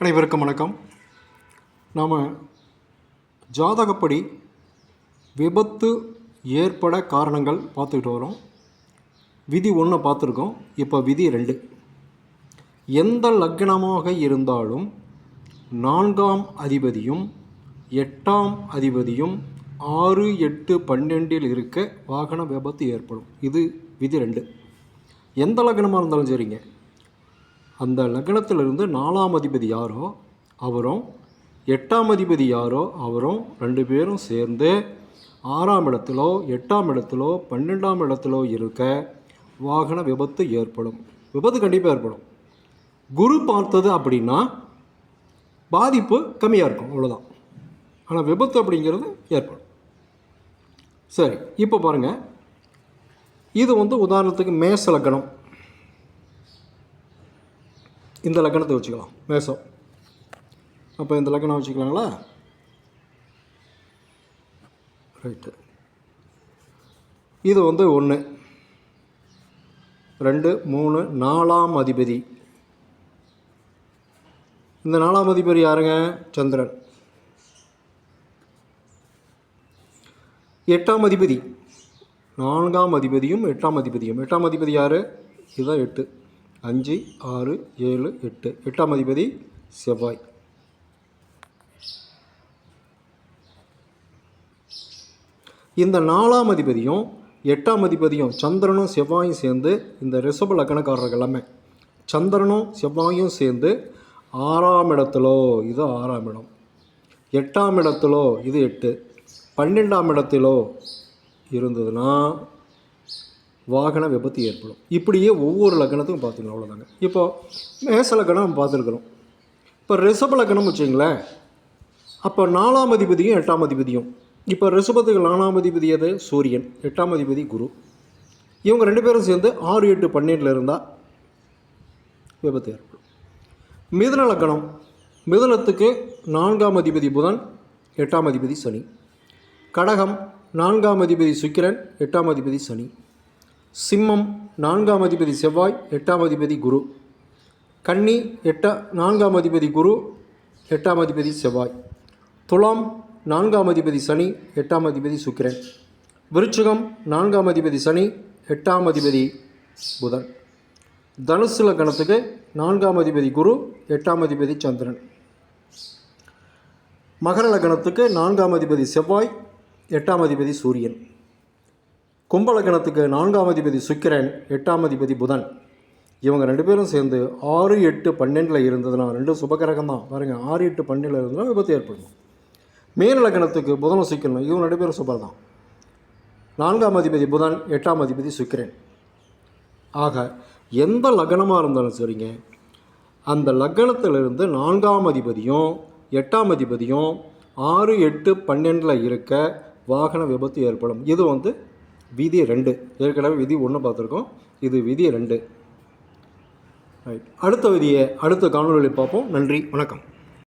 அனைவருக்கும் வணக்கம். நாம் ஜாதகப்படி விபத்து ஏற்பட காரணங்கள் பார்த்துக்கிட்டு வரோம். விதி ஒன்று பார்த்துருக்கோம். இப்போ விதி ரெண்டு. எந்த லக்னமாக இருந்தாலும் நான்காம் அதிபதியும் எட்டாம் அதிபதியும் ஆறு எட்டு பன்னெண்டில் இருக்க வாகன விபத்து ஏற்படும். இது விதி ரெண்டு. எந்த லக்னமாக இருந்தாலும் சரிங்க. அந்த லக்னத்திலிருந்து நாலாம் அதிபதி யாரோ அவரும் எட்டாம் அதிபதி யாரோ அவரும் ரெண்டு பேரும் சேர்ந்து ஆறாம் இடத்திலோ எட்டாம் இடத்திலோ பன்னெண்டாம் இடத்திலோ இருக்க வாகன விபத்து ஏற்படும். விபத்து கண்டிப்பாக ஏற்படும். குரு பார்த்தது அப்படின்னா பாதிப்பு கம்மியாக இருக்கும் அவ்வளோதான் ஆனால் விபத்து அப்படிங்கிறது ஏற்படும். சரி இப்போ பாருங்கள் இது வந்து உதாரணத்துக்கு மேச லக்னம். இந்த லக்கணத்தை வச்சுக்கலாம். மேசம். அப்போ இந்த லக்கணம் வச்சுக்கலாங்களா? ரைட்டு இது வந்து ஒன்று ரெண்டு மூணு நாலாம் அதிபதி. இந்த நாலாம் அதிபதி யாருங்க? சந்திரன். எட்டாம் அதிபதி. நான்காம் அதிபதியும் எட்டாம் அதிபதியும். எட்டாம் அதிபதி யார்? இதுதான் எட்டு. அஞ்சு ஆறு ஏழு எட்டு. எட்டாம் அதிபதி செவ்வாய். இந்த நாலாம் அதிபதியும் எட்டாம் அதிபதியும் சந்திரனும் செவ்வாயும் சேர்ந்து இந்த ரிஷப லக்கணக்காரர்கள் எல்லாமே சந்திரனும் செவ்வாயும் சேர்ந்து ஆறாம் இடத்துலோ இது ஆறாம் இடம். எட்டாம் இடத்துலோ இது எட்டு. பன்னெண்டாம் இடத்திலோ இருந்ததுன்னா வாகன விபத்து ஏற்படும். இப்படியே ஒவ்வொரு லக்கணத்துக்கும் பார்த்துக்கலாம் அவ்வளோதாங்க இப்போ மேச லக்கணம் நம்ம பார்த்துருக்குறோம். இப்போ ரிஷப லக்கணம் வச்சுங்களேன். அப்போ நாலாம் அதிபதியும் எட்டாம் அதிபதியும். இப்போ ரிஷபத்துக்கு நாலாம் அதிபதி அது சூரியன். எட்டாம் அதிபதி குரு. இவங்க ரெண்டு பேரும் சேர்ந்து ஆறு எட்டு பன்னெண்டில் இருந்தால் விபத்து ஏற்படும். மிதன லக்கணம் மிதுனத்துக்கு நான்காம் அதிபதி புதன் எட்டாம் அதிபதி சனி. கடகம். நான்காம் அதிபதி சுக்கிரன் எட்டாம் அதிபதி சனி. சிம்மம் நான்காம் அதிபதி செவ்வாய் எட்டாம் அதிபதி குரு. கன்னி எட்டா நான்காம் அதிபதி குரு எட்டாம் அதிபதி செவ்வாய். துலாம் நான்காம் அதிபதி சனி எட்டாம் அதிபதி சுக்கிரன். விருச்சிகம் நான்காம் அதிபதி சனி எட்டாம் அதிபதி புதன். தனுசு லக்கணத்துக்கு நான்காம் அதிபதி குரு எட்டாம் அதிபதி சந்திரன். மகர லக்னத்துக்கு நான்காம் அதிபதி செவ்வாய் எட்டாம் அதிபதி சூரியன். கும்பலக்கணத்துக்கு நான்காம் அதிபதி சுக்கிரன் எட்டாம் அதிபதி புதன். இவங்க ரெண்டு பேரும் சேர்ந்து ஆறு எட்டு பன்னெண்டில் இருந்ததுன்னா ரெண்டும் சுபகிரகம் தான் பாருங்கள் ஆறு எட்டு பன்னெண்டில் இருந்ததுன்னா விபத்து ஏற்படும். மீன லக்கணத்துக்கு புதனும் சுக்கிரனும் இவங்க ரெண்டு பேரும் சுபர் தான் நான்காம் அதிபதி புதன் எட்டாம் அதிபதி சுக்கிரன். ஆக எந்த லக்னமாக இருந்தாலும் சரிங்க அந்த லக்னத்திலிருந்து நான்காம் அதிபதியும் எட்டாம் அதிபதியும் ஆறு எட்டு பன்னெண்டில் இருக்க வாகன விபத்து ஏற்படும். இது வந்து விதி ரெண்டு. ஏற்கனவே விதி ஒன்று பார்த்துருக்கோம். இது விதி ரெண்டு. ரைட் அடுத்த விதியை அடுத்த காணொலியில் பார்ப்போம். நன்றி. வணக்கம்.